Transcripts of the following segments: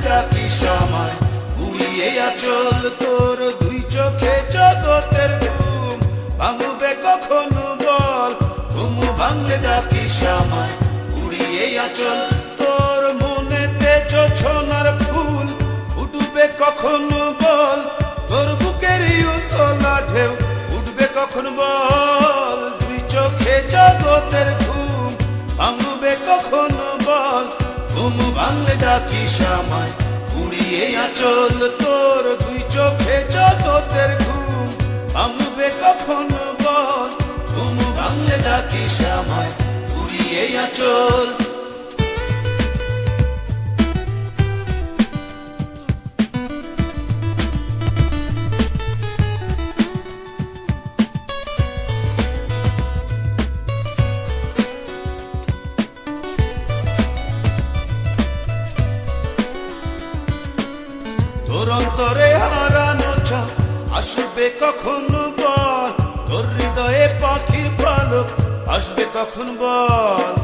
ডাকি সামায় উড়িয়ে আচল তোর দুই চোখে জগতের ঘুম কখনো বল ঘুম ভাঙলে ডাকি সামায় উড়িয়ে আচল তোর ছোনার ফুল কখনো বল তোর বুকের ঢেউ, উঠবে কখন বল? দুই চোখে জগতের ঘুম ভাঙলে ডাকি সামায় উড়িয়ে আচল তোর দুই চোখে জগতের ঘুম। আমবে কখন বল, ঘুম ভাঙলে ডাকি সামায় উড়িয়ে আচল হারানো আসবে কখনো বল? তোর হৃদয়ে পাখির পালক আসবে কখন বল?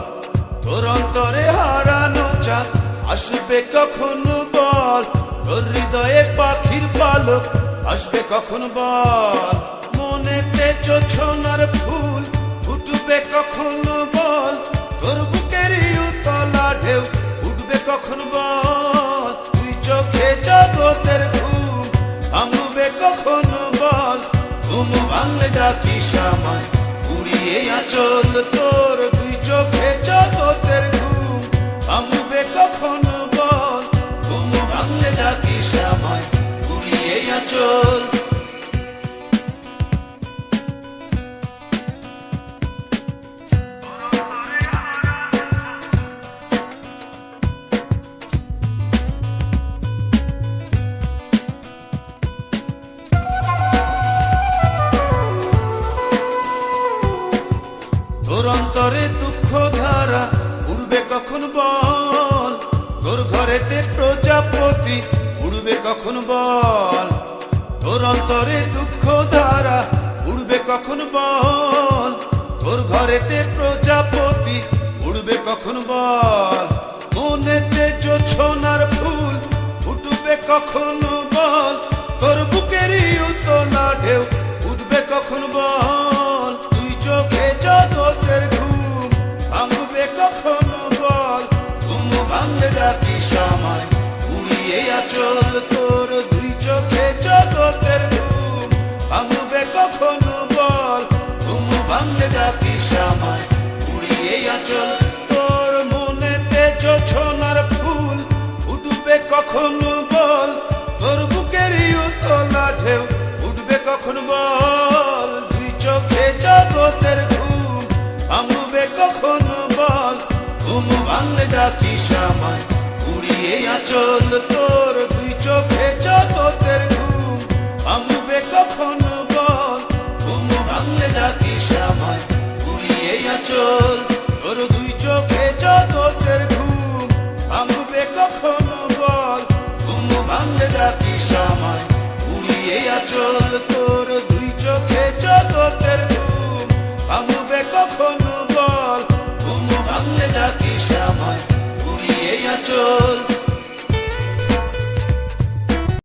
তোর অন্তরে হারানো চাঁদ আসবে কখনো বল? তোর হৃদয়ে পাখির পালক আসবে কখন বল? মনেতে চোছনার ফুল ডাকি সামায় উড়িয়ে আচল তোর দুই চোখে জগতের ঘুম। থামবে কখন বল, ঘুম ভাঙলে ডাকি সামায় উড়িয়ে আচল কখন বল? তোর ঘরেতে প্রজাপতি উড়বে কখন বল? তোর অন্তরে দুঃখ ধারা উড়বে কখন বল? তোর ঘরেতে প্রজাপতি উড়বে কখন বল? মনেতে জোছনার ফুল ফুটবে কখন বল? তোর বুকেরই উতলা ঢেউ উঠবে কখন বল? তুই চোখে জগতের ঘুম ভাঙবে কখন আচল তোর দুই চোখে জগতের ঘুম ভাঙবে কখন বল, ঘুম ভাঙলে ডাকি সামায় উড়িয়ে আচল তোর মনেতে জোছনার ফুল উঠবে কখন বল, তোর বুকেরই উতলা ঢেউ। উঠবে কখন বল, দুই চোখে জগতের ঘুম। ভাঙবে কখন বল, ঘুম ভাঙলে ডাকি সামায় উড়িয়ে আচল তোর দুই চোখে জগতের ঘুম। ভাঙবে কখন বল, ঘুম ভাঙলে ডাকি সামায় উড়িয়ে আচল তোর দুই চোখে জগতের ঘুম। ভাঙবে কখন বল, ঘুম ভাঙলে ডাকি সামায় উড়িয়ে আচল তোর দুই চোখে জগতের ঘুম। ভাঙবে কখন বল, ঘুম ভাঙলে ডাকি আচল